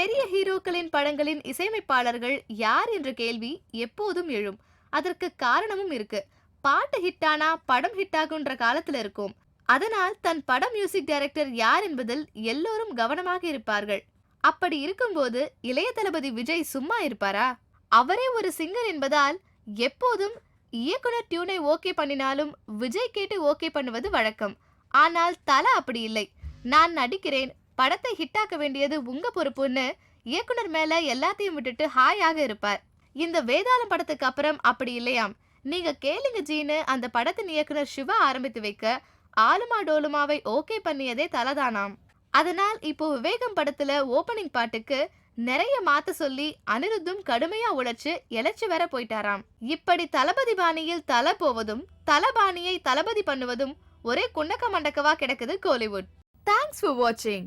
பெரிய ஹீரோக்களின் படங்களின் இசையமைப்பாளர்கள் யார் என்ற கேள்வி எப்போதும் எழும். அதற்கு காரணமும் இருக்கு. பாட்டு ஹிட்டானா படம் ஹிட்டாகுன்ற காலத்துல இருக்கும். அதனால் தன் படம் மியூசிக் டைரக்டர் யார் என்பதில் எல்லோரும் கவனமாக இருப்பார்கள். அப்படி இருக்கும்போது இளைய தளபதி விஜய் சும்மா இருப்பாரா? அவரே ஒரு சிங்கர் என்பதால் எப்போதும் இயக்குனர் டியூனை ஓகே பண்ணினாலும் விஜய் கேட்டு ஓகே பண்ணுவது வழக்கம். ஆனால் தல அப்படி இல்லை. நான் நடிக்கிறேன் படத்தை ஹிட்டாக்க வேண்டியது உங்க பொறுப்புன்னு இயக்குனர் மேல எல்லாத்தையும் விட்டுட்டு ஹாயாக இருப்பார். இந்த வேதாளம் படத்துக்கு அப்புறம் அப்படி இல்லையாம். நீங்க கேளுங்க ஜீனு அந்த படத்தின் இயக்குனர் சிவா ஆரம்பித்து வைக்க ஆலுமா டோலுமாவை ஓகே பண்ணியதே தலதானாம். அதனால் இப்போ விவேகம் படத்துல ஓபனிங் பாட்டுக்கு நிறைய மாத்த சொல்லி அனிருத்தும் கடுமையா உழைச்சு இழைச்சு வேற போயிட்டாராம். இப்படி தளபதி பாணியில் தல போவதும் தலபாணியை தளபதி பண்ணுவதும் ஒரே குண்டக்க மண்டக்கவா கிடக்குது கோலிவுட். தேங்க்ஸ் ஃபார் வாட்சிங்